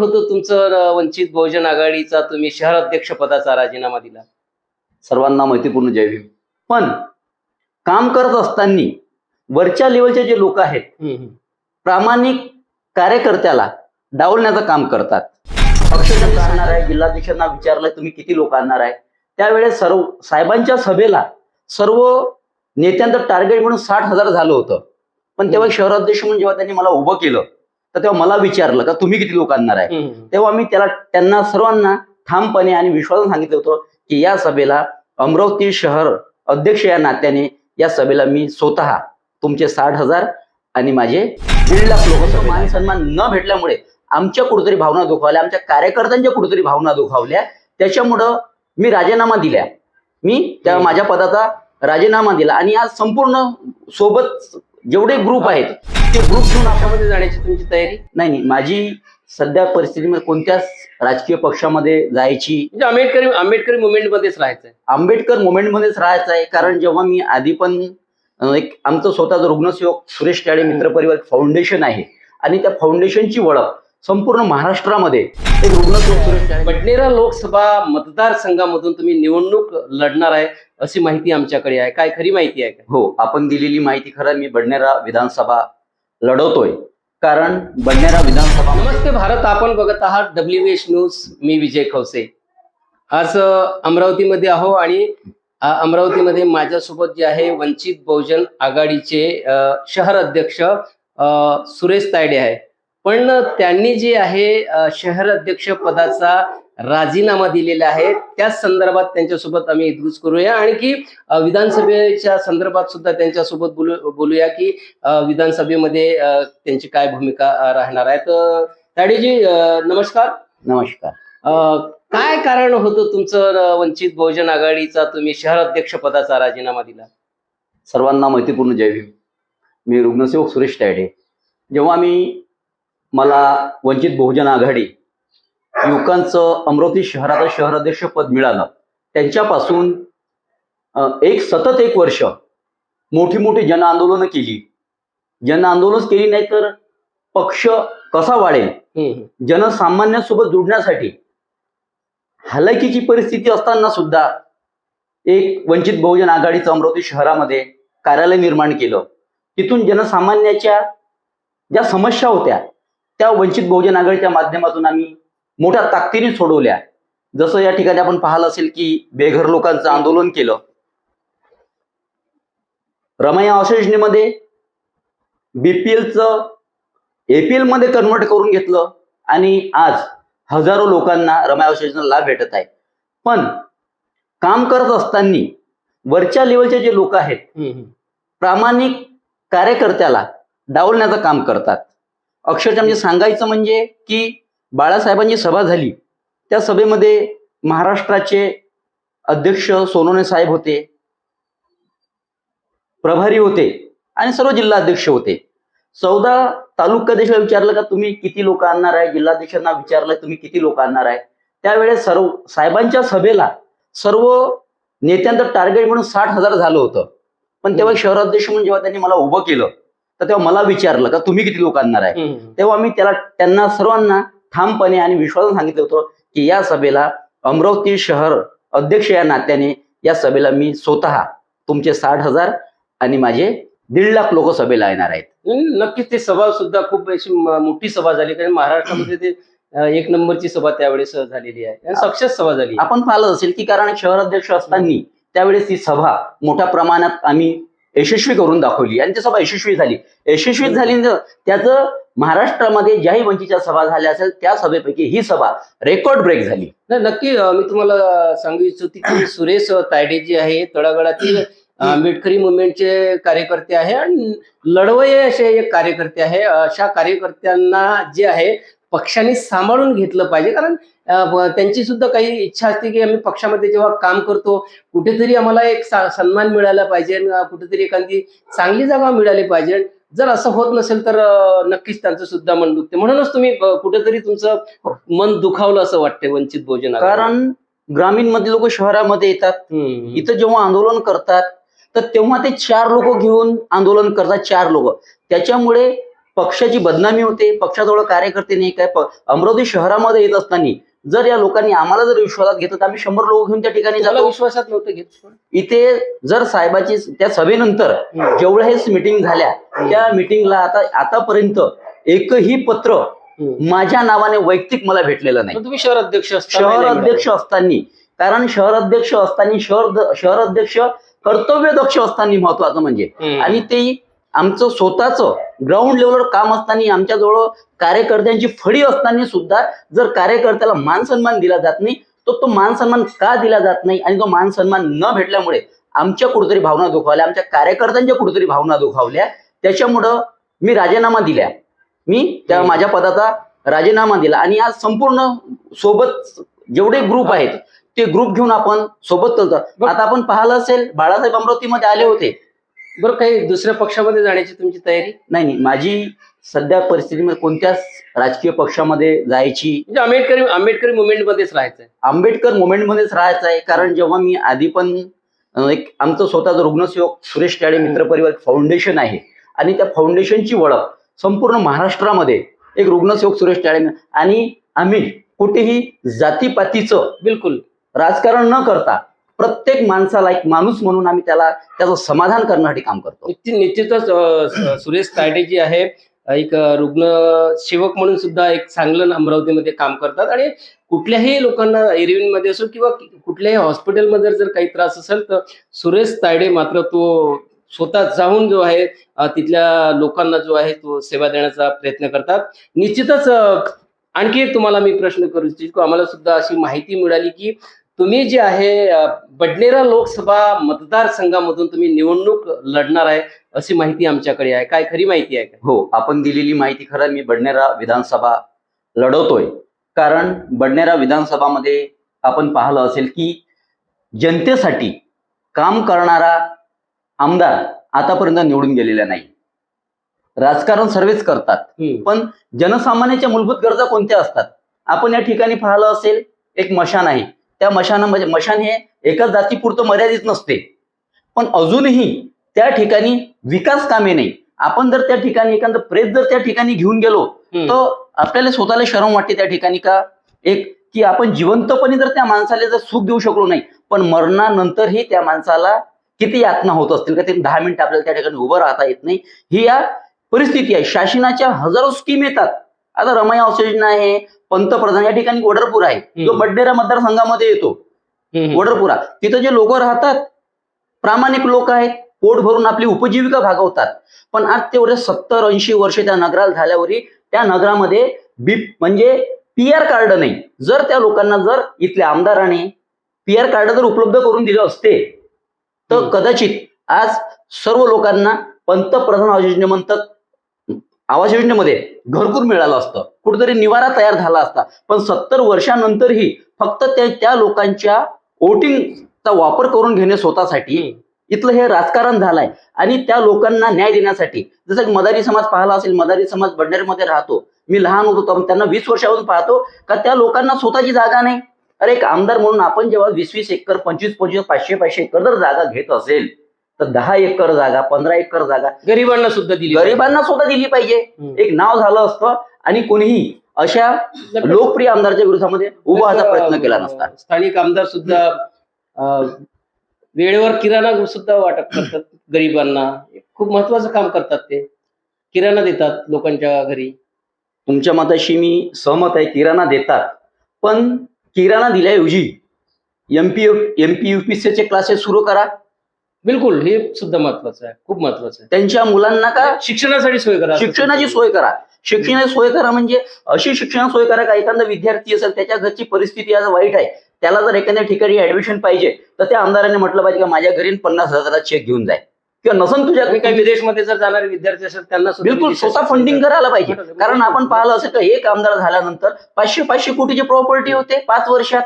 होतं तुमचं वंचित बहुजन आघाडीचा तुम्ही शहर अध्यक्ष पदाचा राजीनामा दिला? सर्वांना मैत्रीपूर्ण जय भीम. पण काम करत असताना वरच्या लेवलचे जे लोक आहेत प्रामाणिक कार्यकर्त्याला डावलण्याचं काम करतात. का आणणार आहे जिल्हाध्यक्षांना विचारलं तुम्ही किती लोक आणणार आहे? त्यावेळेस सर्व साहेबांच्या सभेला सर्व नेत्यांचं टार्गेट म्हणून साठ हजार झालं होतं. पण तेव्हा शहराध्यक्ष म्हणून जेव्हा त्यांनी मला उभं केलं तर तेव्हा मला विचारलं का तुम्ही किती लोक आणणार आहे? तेव्हा मी त्याला त्यांना सर्वांना ठामपणे आणि विश्वासाने सांगितलं होतं की या सभेला अमरावती शहर अध्यक्ष या नात्याने या सभेला मी स्वतः तुमचे साठ हजार आणि माझे दीड लाख लोक मान सन्मान न भेटल्यामुळे आमच्या कुठेतरी भावना दुखावल्या आमच्या कार्यकर्त्यांच्या कुठेतरी भावना दुखावल्या. त्याच्यामुळं मी राजीनामा दिल्या मी त्या. माझ्या पदाचा राजीनामा दिला आणि आज संपूर्ण सोबत जेवढे ग्रुप आहेत ते ग्रुप घेऊन पक्षामध्ये जाण्याची तुमची तयारी? नाही नाही. माझी सध्या परिस्थितीमध्ये कोणत्याच राजकीय पक्षामध्ये जायची म्हणजे आंबेडकरी आंबेडकरी मुवमेंट मध्येच राहायचंय. आंबेडकर मुवमेंटमध्येच राहायचं आहे कारण जेव्हा मी आधी पण अं, एक आमचं स्वतःचं रुग्णसेवक सुरेश टाळे मित्र परिवार फाउंडेशन आहे. आणि त्या फाउंडेशनची ओळख संपूर्ण महाराष्ट्रामध्ये एक रुग्णसेवक सुरेश टाळे बडनेरा लोकसभा मतदारसंघामधून तुम्ही निवडणूक लढणार आहे अशी माहिती आमच्याकडे आहे. काय खरी माहिती आहे का? हो आपण दिलेली माहिती खरं मी बडनेरा विधानसभा लढवतोय. कारण बडनेरा विधानसभा नमस्ते भारत आपण बघत आहात डब्ल्यू एच न्यूज मी विजय खवसे. आज अमरावतीमध्ये आहो आणि अमरावतीमध्ये माझ्यासोबत जे आहे वंचित बहुजन आघाडीचे शहर अध्यक्ष अ, सुरेश तायडे आहे. पण त्यांनी जे आहे शहर अध्यक्ष पदाचा राजीनामा दिलेला आहे त्याच संदर्भात त्यांच्यासोबत आम्ही इद्रुज करूया. आणखी विधानसभेच्या संदर्भात सुद्धा त्यांच्यासोबत बोलू बोलूया की विधानसभेमध्ये त्यांची काय भूमिका राहणार आहे. तर ताडेजी नमस्कार. नमस्कार. काय कारण होतं तुमचं वंचित बहुजन आघाडीचा? तुम्ही शहर अध्यक्ष पदाचा राजीनामा दिला. सर्वांना मैत्रीपूर्ण जय भीम. मी रुग्णसेवक सुरेश तायडे जेव्हा मी मला वंचित बहुजन आघाडी युवकांचं अमरावती शहराचं शहर अध्यक्ष पद मिळालं. त्यांच्यापासून एक सतत एक वर्ष मोठी मोठी जन आंदोलनं केली. जन आंदोलन केली नाही तर पक्ष कसा वाढेल? जनसामान्यांसोबत जुडण्यासाठी हलाखीची परिस्थिती असताना सुद्धा एक वंचित बहुजन आघाडीचं अमरावती शहरामध्ये कार्यालय निर्माण केलं. तिथून जनसामान्याच्या ज्या समस्या होत्या त्या वंचित बहुजन आघाडीच्या माध्यमातून आम्ही मोठ्या ताकदीने सोडवल्या. जसं या ठिकाणी आपण पाहिलं असेल की बेघर लोकांचं आंदोलन केलं. रमया आवास योजनेमध्ये बीपीएलचं एपीएलमध्ये कन्वर्ट करून घेतलं आणि आज हजारो लोकांना रमाई आवास लाभ भेटत आहे. पण काम करत असताना वरच्या लेवलचे जे लोक आहेत प्रामाणिक कार्यकर्त्याला डावलण्याचं काम करतात. अक्षरशः म्हणजे सांगायचं म्हणजे की बाळासाहेबांची सभा झाली. त्या सभेमध्ये महाराष्ट्राचे अध्यक्ष सोनवणे साहेब होते प्रभारी होते आणि सर्व जिल्हाध्यक्ष होते. चौदा तालुकाध्यक्षला विचारलं का तुम्ही किती लोक आणणार आहे? जिल्हाध्यक्षांना विचारलं तुम्ही किती लोक आणणार आहे? त्यावेळेस सर्व साहेबांच्या सभेला सर्व नेत्यांचं टार्गेट म्हणून साठ हजार झालं होतं. पण तेव्हा शहराध्यक्ष म्हणून जेव्हा त्यांनी मला उभं केलं तर तेव्हा मला विचारलं का तुम्ही किती लोक आणणार आहे. तेव्हा मी त्याला त्यांना सर्वांना ठामपणे आणि विश्वासाने सांगितलं होतं की या सभेला अमरावती शहर अध्यक्ष या नात्याने या सभेला मी स्वतः तुमचे साठ हजार आणि माझे दीड लाख लोक सभेला येणार आहेत. नक्कीच ती सभा सुद्धा खूप अशी मोठी सभा झाली. कारण महाराष्ट्रामध्ये ते एक नंबरची सभा त्यावेळेस झालेली आहे. आणि सक्सेस सभा झाली. आपण पाहिलं असेल की कारण शहर अध्यक्ष असताना त्यावेळेस ती सभा मोठ्या प्रमाणात आम्ही यशस्वी करून दाखवली. आणि ती सभा यशस्वी झाली. यशस्वी झाली त्याचं महाराष्ट्रामध्ये ज्याही वंचितच्या सभा झाल्या असेल त्या सभेपैकी ही सभा रेकॉर्ड ब्रेक झाली. नाही नक्की मी तुम्हाला सांगू इच्छितो की सुरेश तायडे जे आहे तळागळातील आंबेडकरी मुवमेंटचे कार्यकर्ते आहे आणि लढवय असे एक कार्यकर्ते आहे. अशा कार्यकर्त्यांना जे आहे पक्षाने सांभाळून घेतलं पाहिजे. कारण त्यांची सुद्धा काही इच्छा असते की आम्ही पक्षामध्ये जेव्हा काम करतो कुठेतरी आम्हाला एक सन्मान मिळाला पाहिजे. कुठेतरी एखादी चांगली जागा मिळाली पाहिजे. जर असं होत नसेल तर नक्कीच त्यांचं सुद्धा मन दुखते म्हणूनच तुम्ही कुठेतरी तुमचं मन दुखावलं असं वाटतंय वंचित बहुजन आघाडी. कारण ग्रामीण मधले लोक शहरामध्ये येतात. इथं जेव्हा आंदोलन करतात तर तेव्हा ते चार लोक घेऊन आंदोलन करतात चार लोक त्याच्यामुळे पक्षाची बदनामी होते पक्षाजवळ कार्यकर्ते नाही काय अमरावती शहरामध्ये येत असताना जर या लोकांनी आम्हाला जर विश्वासात घेतलं तर आम्ही शंभर लोक घेऊन त्या ठिकाणी जातो विश्वासात नव्हतं घेत इथे जर साहेबाची त्या सभेनंतर. जेवढ्या हे मिटिंग झाल्या त्या मिटिंगला आता आतापर्यंत एकही पत्र. माझ्या नावाने वैयक्तिक मला भेटलेलं नाही तुम्ही शहर अध्यक्ष असताना शहर अध्यक्ष असताना कारण शहर अध्यक्ष असताना शहर शहर अध्यक्ष कर्तव्य दक्ष असताना महत्वाचं म्हणजे. आणि ते आमचं स्वतःच ग्राउंड लेवलवर काम असताना आमच्याजवळ कार्यकर्त्यांची फळी असताना सुद्धा जर कार्यकर्त्याला मान सन्मान दिला जात नाही तर तो मान सन्मान का दिला जात नाही आणि तो मान सन्मान न भेटल्यामुळे आमच्या कुठेतरी भावना दुखावल्या आमच्या कार्यकर्त्यांच्या कुठेतरी भावना दुखावल्या त्याच्यामुळं मी राजीनामा दिल्या मी त्या. माझ्या पदाचा राजीनामा दिला. आणि आज संपूर्ण सोबत जेवढे ग्रुप आहेत ते ग्रुप घेऊन आपण सोबत चालतो. आता आपण पाहिलं असेल बाळासाहेब अमरावतीमध्ये आले होते. बरं काही दुसऱ्या पक्षामध्ये जाण्याची तुमची तयारी? नाही नाही. माझी सध्या परिस्थितीमध्ये कोणत्याच राजकीय पक्षामध्ये जायची म्हणजे आंबेडकरी आंबेडकरी मुवमेंट मध्येच राहायचंय. आंबेडकर मुवमेंटमध्येच राहायचं आहे कारण जेव्हा मी आधी पण एक आमचं स्वतःचं रुग्णसेवक सुरेश टाळे मित्र परिवार फाउंडेशन आहे. आणि त्या फाउंडेशनची ओळख संपूर्ण महाराष्ट्रामध्ये एक रुग्णसेवक सुरेश टाळे आणि आम्ही कुठेही जातीपातीचं बिलकुल. राजकारण न करता प्रत्येक माणसाला एक माणूस म्हणून आम्ही त्याला त्याचं समाधान करण्यासाठी काम करतो. निश्चित निश्चितच सुरेश तायडे जी आहे एक रुग्ण सेवक म्हणून सुद्धा एक चांगलं अमरावतीमध्ये काम करतात आणि कुठल्याही लोकांना एरियनमध्ये असो किंवा कुठल्याही हॉस्पिटलमध्ये जर काही त्रास असेल तर सुरेश तायडे मात्र तो स्वतः जाऊन जो आहे तिथल्या लोकांना जो आहे तो सेवा देण्याचा प्रयत्न करतात. निश्चितच आणखी एक तुम्हाला मी प्रश्न करू इच्छितो. आम्हाला सुद्धा अशी माहिती मिळाली की तुम्ही जे आहे बडनेरा लोकसभा मतदारसंघामधून तुम्ही निवडणूक लढणार आहे अशी माहिती आमच्याकडे आहे. काय खरी माहिती आहे हो आपण दिलेली माहिती खरं मी बडनेरा विधानसभा लढवतोय. कारण बडनेरा विधानसभामध्ये आपण पाहिलं असेल की जनतेसाठी काम करणारा आमदार आतापर्यंत निवडून गेलेला नाही. राजकारण सर्वच करतात. पण जनसामान्याच्या मूलभूत गरजा कोणत्या असतात? आपण या ठिकाणी पाहिलं असेल एक मशान आहे. त्या मशानामध्ये मशान हे एकाच जातीपुरतं मर्यादित नसते. पण अजूनही त्या ठिकाणी विकास कामे नाही. आपण जर त्या ठिकाणी एखादं प्रेस जर त्या ठिकाणी घेऊन गेलो. तर आपल्याला स्वतःला शरम वाटते त्या ठिकाणी का? एक की आपण जिवंतपणे जर त्या माणसाला जर सुख देऊ शकलो नाही पण मरणानंतरही त्या माणसाला किती यातना होत असतील का ते दहा मिनिटं आपल्याला त्या ठिकाणी उभं राहता येत नाही. ही या परिस्थिती आहे. शासनाच्या हजारो स्कीम येतात. आता रमाई आवास योजना आहे पंतप्रधान या ठिकाणी वडरपूर आहे. जो. बड्डेरा मतदारसंघामध्ये येतो. वडरपुरा. तिथं जे लोक राहतात प्रामाणिक लोक आहेत पोट भरून आपली उपजीविका भागवतात. पण आज तेवढे सत्तर ऐंशी वर्ष त्या नगराला झाल्यावरही त्या नगरामध्ये बी म्हणजे पी आर कार्ड नाही. जर त्या लोकांना जर इथल्या आमदाराने पी आर कार्ड जर उपलब्ध करून दिले असते तर. कदाचित आज सर्व लोकांना पंतप्रधान आवास योजनेमंतर आवास योजनेमध्ये घरकुल मिळालं असतं. कुठेतरी निवारा तयार झाला असता. पण सत्तर वर्षानंतरही फक्त त्या त्या लोकांच्या वोटिंगचा वापर करून घेणे स्वतःसाठी. इथलं हे राजकारण झालंय. आणि त्या लोकांना न्याय देण्यासाठी जसं की मदारी समाज पाहिला असेल मदारी समाज बडनेरमध्ये राहतो. मी लहान होतो त्यांना वीस वर्षापासून पाहतो का त्या लोकांना स्वतःची जागा नाही? अरे एक आमदार म्हणून आपण जेव्हा वीस वीस एकर पंचवीस पंचवीस पाचशे पाचशे एकर जर जागा घेत असेल तर दहा एकर जागा पंधरा एकर जागा गरिबांना सुद्धा दिली गरिबांना स्वतः दिली पाहिजे. एक नाव झालं असतं आणि कोणीही अशा लोकप्रिय आमदारच्या विरोधामध्ये उभा व्हायचा प्रयत्न केला नसता. स्थानिक आमदार सुद्धा वेळेवर किराणा सुद्धा वाटप करतात गरिबांना. खूप महत्वाचं काम करतात ते. किराणा देतात लोकांच्या घरी. तुमच्या मताशी मी सहमत आहे किराणा देतात. पण किराणा दिल्याऐवजी एमपी एमपी युपीसीचे क्लासेस सुरू करा. बिलकुल हे सुद्धा महत्वाचं आहे. खूप महत्वाचं त्यांच्या मुलांना का? आहे शिक्षणासाठी सोय करा. शिक्षणाची सोय करा. शिक्षणाची सोय करा म्हणजे अशी शिक्षण सोय करा का एखादा विद्यार्थी असेल त्याच्या घरची परिस्थिती आज वाईट आहे त्याला जर एखाद्या ठिकाणी ऍडमिशन पाहिजे तर त्या आमदाराने म्हटलं पाहिजे का माझ्या घरी पन्नास हजाराचा चेक घेऊन जाय. किंवा नसन तुझ्या काही विदेशमध्ये जर जाणारे विद्यार्थी असेल त्यांना बिलकुल स्वतः फंडिंग करायला पाहिजे. कारण आपण पाहिलं असेल का एक आमदार झाल्यानंतर पाचशे पाचशे कोटीची प्रॉपर्टी होते पाच वर्षात.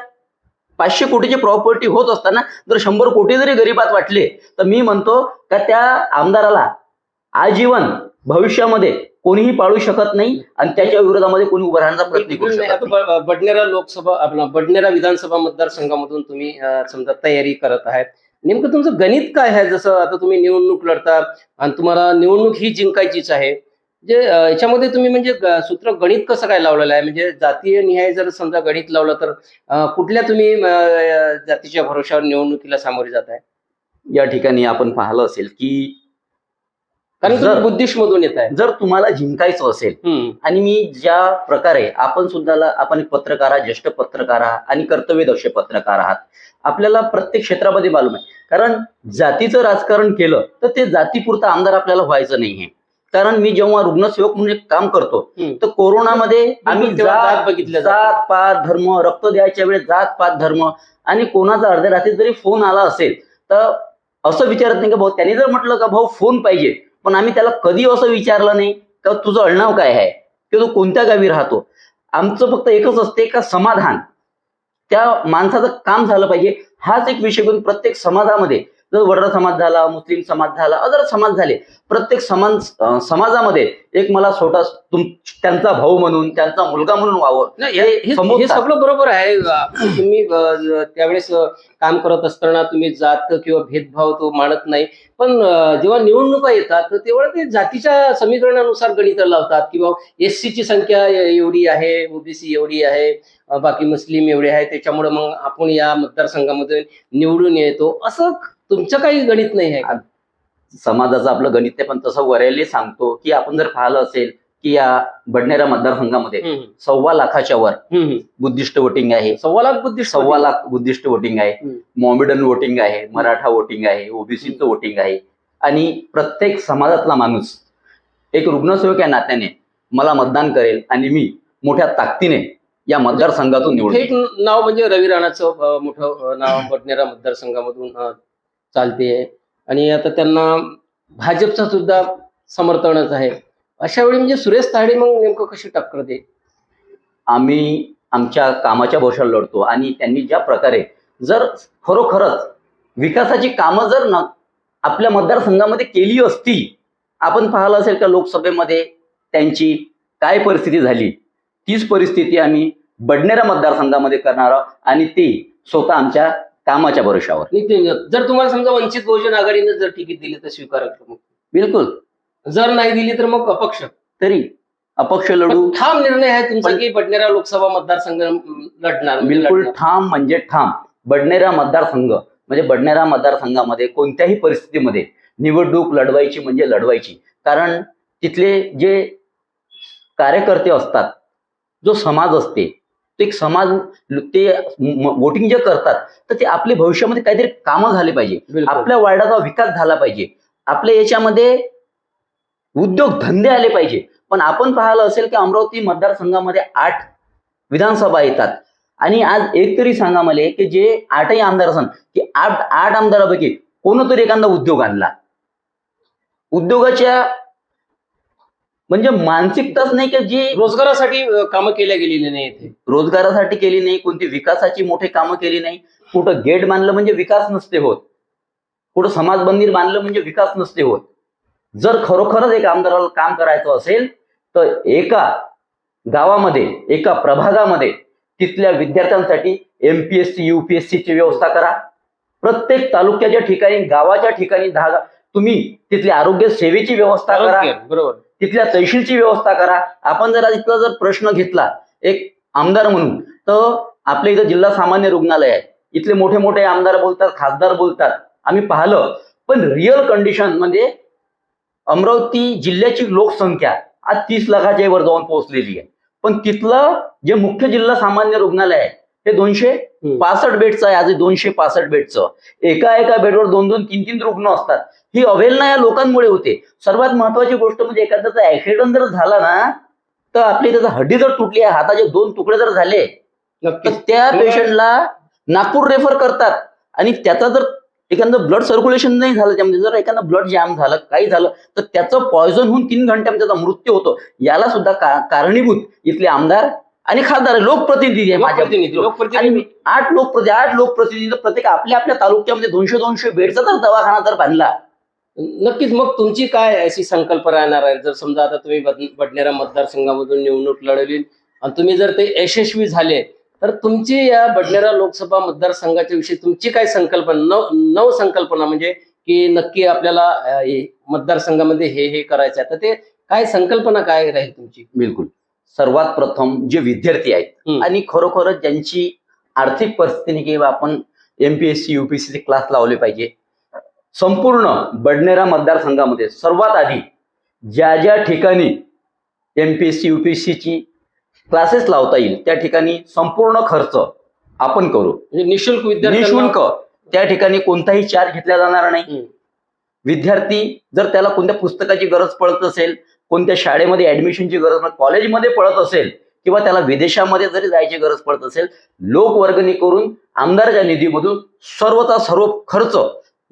पाचशे कोटीची प्रॉपर्टी होत असताना जर शंभर कोटी जरी गरीबात वाटले तर मी म्हणतो का त्या आमदाराला आजीवन भविष्यामध्ये कोणीही पाळू शकत नाही आणि त्याच्या विरोधामध्ये कोणी उभं राहण्याचा प्रयत्न करू शकत बडनेरा लोकसभा आपला बडनेरा विधानसभा मतदारसंघामधून तुम्ही समजा तयारी करत आहात. नेमकं तुमचं गणित काय आहे? जसं आता तुम्ही निवडणूक लढता आणि तुम्हाला निवडणूक ही जिंकायचीच आहे. म्हणजे अं, याच्यामध्ये तुम्ही म्हणजे सूत्र गणित कसं काय लावलेलं आहे? म्हणजे जातीय निहाय जर समजा गणित लावलं तर कुठल्या तुम्ही जातीच्या भरोशावर निवडणुकीला सामोरे जात आहे? या ठिकाणी आपण पाहिलं असेल की कारण बुद्धिस्ट मधून येत आहे. जर तुम्हाला जिंकायचं असेल आणि मी ज्या प्रकारे आपण सुद्धा आपण पत्रकार आहात ज्येष्ठ पत्रकार आहात आणि कर्तव्यदक्ष पत्रकार आहात आपल्याला प्रत्येक क्षेत्रामध्ये मालूम आहे. कारण जातीचं राजकारण केलं तर ते जातीपुरतं आमदार आपल्याला व्हायचं नाहीये. कारण मी जेव्हा रुग्णसेवक म्हणून काम करतो. तर कोरोनामध्ये आम्ही जात जाते. जात पात धर्म रक्त द्यायच्या वेळेस जात पात धर्म आणि कोणाचा अर्ध्या रात्री जरी फोन आला असेल तर असं विचारत नाही का भाऊ त्याने जर म्हटलं का भाऊ फोन पाहिजे पण आम्ही त्याला कधी असं विचारलं नाही का तुझं अळणाव काय आहे? किंवा तो कोणत्या गावी राहतो? आमचं फक्त एकच असते का समाधान. त्या माणसाचं काम झालं पाहिजे. हाच एक विषय करून प्रत्येक समाजामध्ये वडरा समाज झाला मुस्लिम समाज झाला अदर समाज झाले प्रत्येक समाज अं, समाजामध्ये एक मला छोटा तुम त्यांचा भाऊ म्हणून त्यांचा मुलगा म्हणून वावर हे-? सगळं बरोबर आहे. तुम्ही त्यावेळेस काम करत असताना तुम्ही जात किंवा भेदभाव तो मानत नाही. पण जेव्हा निवडणुका येतात तेव्हा ते जातीच्या समीकरणानुसार गणित लावतात किंवा एस ची संख्या एवढी आहे ओबीसी एवढी आहे बाकी मुस्लिम एवढे आहे त्याच्यामुळे मग आपण या मतदारसंघामध्ये निवडून येतो. असं तुमचं काही गणित नाही आहे का? समाजाचं आपलं गणित आहे पण तसं वरेले सांगतो की आपण जर पाहिलं असेल की या बडनेरा मतदारसंघामध्ये सव्वा लाखाच्या वर. बुद्धिस्ट वोटिंग आहे. सव्वा लाख बुद्धिस्ट सव्वा लाख बुद्धिस्ट वोटिंग आहे. मॉमेडन वोटिंग आहे मराठा वोटिंग आहे ओबीसीचं वोटिंग आहे. आणि प्रत्येक समाजातला माणूस एक रुग्णसेवक या नात्याने मला मतदान करेल आणि मी मोठ्या ताकदीने या मतदारसंघातून निवडून नाव म्हणजे रवी राणाचं मोठं नाव बडनेरा मतदारसंघामधून चालते आणि आता त्यांना भाजपचा सुद्धा समर्थनच आहे. अशा वेळी म्हणजे सुरेश ताडे मग नेमकं कशी टक्कर दे आम्ही आमच्या कामाच्या भोशाला लढतो आणि त्यांनी ज्या प्रकारे जर खरोखरच विकासाची कामं जर न आपल्या मतदारसंघामध्ये केली असती आपण पाहिलं असेल का लोकसभेमध्ये त्यांची काय परिस्थिती झाली? तीच परिस्थिती आम्ही बडनेरा मतदारसंघामध्ये करणार आहोत आणि ती स्वतः आमच्या कामाच्या भरोशावर नितीन जर तुम्हाला समजा वंचित बहुजन आघाडीने जर तिकीट दिली तर स्वीकारायचं मग? बिलकुल. जर नाही दिली तर मग अपक्ष? तरी अपक्ष लढू. पण ठाम निर्णय आहे तुमचा पण- की बडनेरा लोकसभा मतदारसंघ अं, लढणार? बिलकुल लढणार. ठाम म्हणजे ठाम. बडनेरा मतदारसंघ म्हणजे बडनेरा मतदारसंघामध्ये कोणत्याही परिस्थितीमध्ये निवडणूक लढवायची म्हणजे लढवायची. कारण तिथले जे कार्यकर्ते असतात जो समाज असते तो एक समाज ते वोटिंग जे करतात तर ते आपले भविष्यामध्ये काहीतरी कामं झाले पाहिजे. आपल्या वार्डाचा विकास झाला पाहिजे. आपल्या याच्यामध्ये उद्योग धंदे आले पाहिजे. पण आपण पाहिलं असेल की अमरावती मतदारसंघामध्ये आठ विधानसभा येतात. आणि आज एक तरी सांगा मला की जे आठही आमदार असन की आठ आठ आमदारापैकी कोणतरी एखादा उद्योग आणला. उद्योगाच्या म्हणजे मानसिकताच नाही की जी रोजगारासाठी कामं केल्या गेलेली नाही इथे. रोजगारासाठी केली नाही कोणती विकासाची मोठी कामं केली नाही. कुठं गेट बांधलं म्हणजे विकास नसते होत. कुठं समाज मंदिर बांधलं म्हणजे विकास नसते होत. जर खरोखरच एक आमदाराला काम करायचं असेल तर एका गावामध्ये एका प्रभागामध्ये तिथल्या विद्यार्थ्यांसाठी एमपीएससी युपीएससीची व्यवस्था करा. प्रत्येक तालुक्याच्या ठिकाणी गावाच्या ठिकाणी दहा तुम्ही तिथल्या आरोग्य सेवेची व्यवस्था करा. बरोबर. तिथल्या तहसीलची व्यवस्था करा. आपण जर इथला जर प्रश्न घेतला एक आमदार म्हणून तर आपल्या इथं जिल्हा सामान्य रुग्णालय आहे. इथले मोठे मोठे आमदार बोलतात खासदार बोलतात. आम्ही पाहिलं पण रिअल कंडिशनमध्ये अमरावती जिल्ह्याची लोकसंख्या आज तीस लाखाच्या वर जाऊन पोहोचलेली आहे. पण तिथलं जे मुख्य जिल्हा सामान्य रुग्णालय आहे ते दोनशे. पासष्ट बेडचं आहे. आज हे दोनशे पासष्ट बेडचं. एका एका बेडवर दोन दोन तीन तीन रुग्ण असतात. ही अवेलना या लोकांमुळे होते. सर्वात महत्वाची गोष्ट म्हणजे एखाद्याचा ऍक्सिडेंट जर झाला ना तर आपली त्याचा हड्डी जर तुटली आहे हाताचे दोन तुकडे जर झाले तर त्या पेशंटला नागपूर रेफर करतात. आणि त्याचा जर एखादं ब्लड सर्क्युलेशन नाही झालं त्यामध्ये जर एखादं ब्लड जॅम झालं काही झालं तर त्याचं पॉयझन होऊन तीन घंट्यामध्ये त्याचा मृत्यू होतो. याला सुद्धा का- कारणीभूत इथले आमदार आणि खासदार लोकप्रतिनिधी आहे माझ्या आठ लोकप्रति आठ लोकप्रतिनिधी प्रत्येक आपल्या आपल्या तालुक्यामध्ये दोनशे दोनशे बेडचा जर दवाखाना जर बांधला नक्कीच मग तुमची काय अशी संकल्प राहणार आहे? जर समजा आता तुम्ही बडनेरा मतदारसंघामधून निवडणूक लढवली आणि तुम्ही जर ते यशस्वी झाले तर तुमची या बडनेरा लोकसभा मतदारसंघाच्या विषयी तुमची काय संकल्पना नव नव संकल्पना म्हणजे की नक्की आपल्याला मतदारसंघामध्ये हे हे करायचं आहे तर ते काय संकल्पना काय राहील तुमची? बिलकुल. सर्वात प्रथम जे विद्यार्थी आहेत. आणि खरोखरच ज्यांची आर्थिक परिस्थिती किंवा आपण एमपीएससी युपीएससी क्लास लावले पाहिजे संपूर्ण बडनेरा मतदारसंघामध्ये सर्वात आधी ज्या ज्या ठिकाणी एमपीएससी युपीएससीची क्लासेस लावता येईल त्या ठिकाणी संपूर्ण खर्च आपण करू. म्हणजे निशुल्क विद्यार्थी निशुल्क. त्या ठिकाणी कोणताही चार्ज घेतला जाणार नाही. विद्यार्थी जर त्याला कोणत्या पुस्तकाची गरज पडत असेल कोणत्या शाळेमध्ये ऍडमिशनची गरज कॉलेजमध्ये पडत असेल किंवा त्याला विदेशामध्ये जरी जायची गरज पडत असेल लोकवर्गणी करून आमदारच्या निधीमधून सर्वचा सर्व खर्च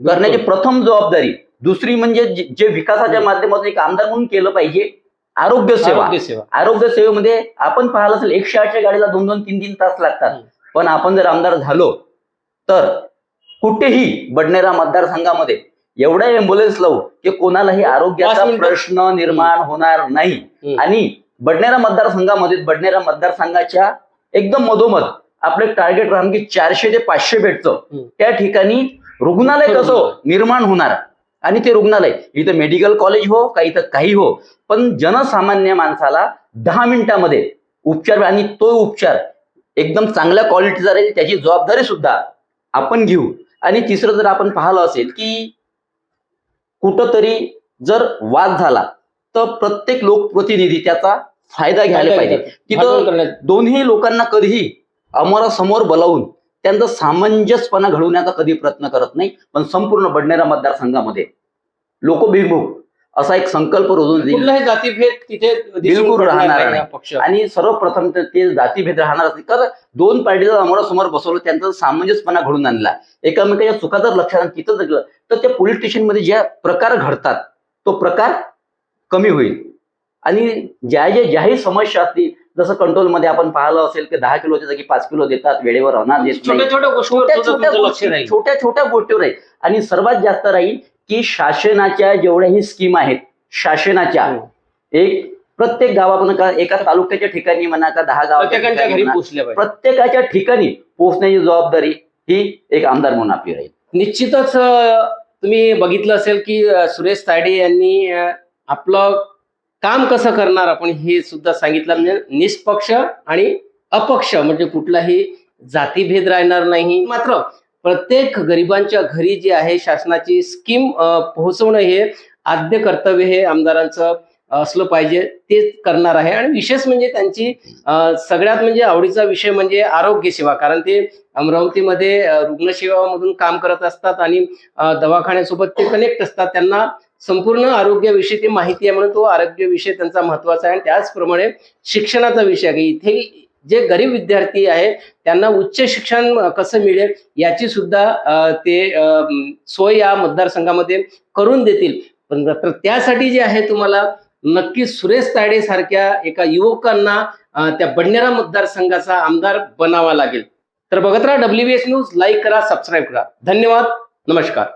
करण्याची प्रथम जबाबदारी. दुसरी म्हणजे जे- विकासाच्या माध्यमातून एक आमदार म्हणून केलं पाहिजे आरोग्य सेवा. आरोग्य सेवा आरोग्य सेवेमध्ये आपण पाहिलं असेल एकशे आठच्या गाडीला दोन दोन तीन तीन तास लागतात. पण आपण जर आमदार झालो तर कुठेही बडनेरा मतदारसंघामध्ये एवढा एम्ब्युलन्स लावू की कोणालाही आरोग्याचा. प्रश्न निर्माण होणार नाही. आणि बडनेरा मतदारसंघामध्ये बडनेरा मतदारसंघाच्या एकदम मधोमध आपलं टार्गेट राहून की चारशे ते पाचशे हम्म. त्या ठिकाणी रुग्णालय कसं निर्माण होणार? आणि ते रुग्णालय इथं मेडिकल कॉलेज हो का इथं काही हो पण जनसामान्य माणसाला दहा मिनिटामध्ये उपचार आणि तो उपचार एकदम चांगल्या क्वालिटीचा राहील त्याची जबाबदारी सुद्धा आपण घेऊ. आणि तिसरं जर आपण पाहिलं असेल की कुठंतरी जर वाद झाला तर प्रत्येक लोकप्रतिनिधी त्याचा फायदा घ्यायला पाहिजे. तिथं दोन्ही लोकांना कधीही समोर बोलावून त्यांचा सामंजस्यपणा घडवण्याचा कधी प्रयत्न करत नाही पण संपूर्ण बडनेरा मतदारसंघामध्ये. लोकभिमुख असा एक संकल्प रुजून कुठलाही जातीभेद तिथे बिलकुल राहणार नाही आणि सर्वप्रथम ते जातीभेद राहणार असतील. कारण दोन पार्टीला समोरासमोर बसवलं त्यांचा सामंजस्यपणा घडून आणला. एकामेकाच्या चुका जर लक्षात तिथं जर गेलं, तर त्या पोलीस स्टेशनमध्ये ज्या प्रकार घडतात तो प्रकार कमी होईल. आणि ज्या ज्या ज्याही समस्या असतील जसं कंट्रोलमध्ये आपण पाहिलं असेल की दहा किलोच्या जागी पाच किलो देतात वेळेवर अनाज देत नाही. छोट्या छोट्या गोष्टीवर छोट्या छोट्या आहे आणि सर्वात जास्त राहील की शासनाच्या जेवढ्याही स्कीम आहेत शासनाच्या हम्म. एक प्रत्येक का एका तालुक्याच्या ठिकाणी म्हणा का दहा गावाच्या प्रत्येकाच्या ठिकाणी पोहोचण्याची जबाबदारी ही एक आमदार म्हणून आपली राहील. निश्चितच तुम्ही बघितलं असेल की सुरेश तायडे यांनी आपलं काम कसं करणार आपण हे सुद्धा सांगितलं. म्हणजे निष्पक्ष आणि अपक्ष म्हणजे कुठलाही जातीभेद राहणार नाही. मात्र प्रत्येक गरिबांच्या घरी जे आहे शासनाची स्कीम पोहोचवणं हे आद्य कर्तव्य हे आमदारांचं असलं पाहिजे. ते करणार आहे. आणि विशेष म्हणजे त्यांची सगळ्यात म्हणजे आवडीचा विषय म्हणजे आरोग्य सेवा. कारण ते अमरावतीमध्ये रुग्णसेवामधून काम करत असतात आणि दवाखान्यासोबत ते कनेक्ट असतात. त्यांना संपूर्ण आरोग्याविषयी ती माहिती आहे म्हणून तो आरोग्य विषय त्यांचा महत्त्वाचा आहे. आणि त्याचप्रमाणे शिक्षणाचा विषय आहे. की इथे जे गरीब विद्यार्थी आहे त्यांना उच्च शिक्षण कसं मिळेल याची सुद्धा ते सोय या मतदारसंघामध्ये करून देतील. पण तर त्यासाठी जे आहे तुम्हाला नक्की सुरेश तायडे सारख्या एका युवकांना त्या बडनेरा मतदारसंघाचा आमदार बनावा लागेल. तर बघत राहा डब्ल्यू न्यूज लाईक करा सबस्क्राईब करा. धन्यवाद. नमस्कार.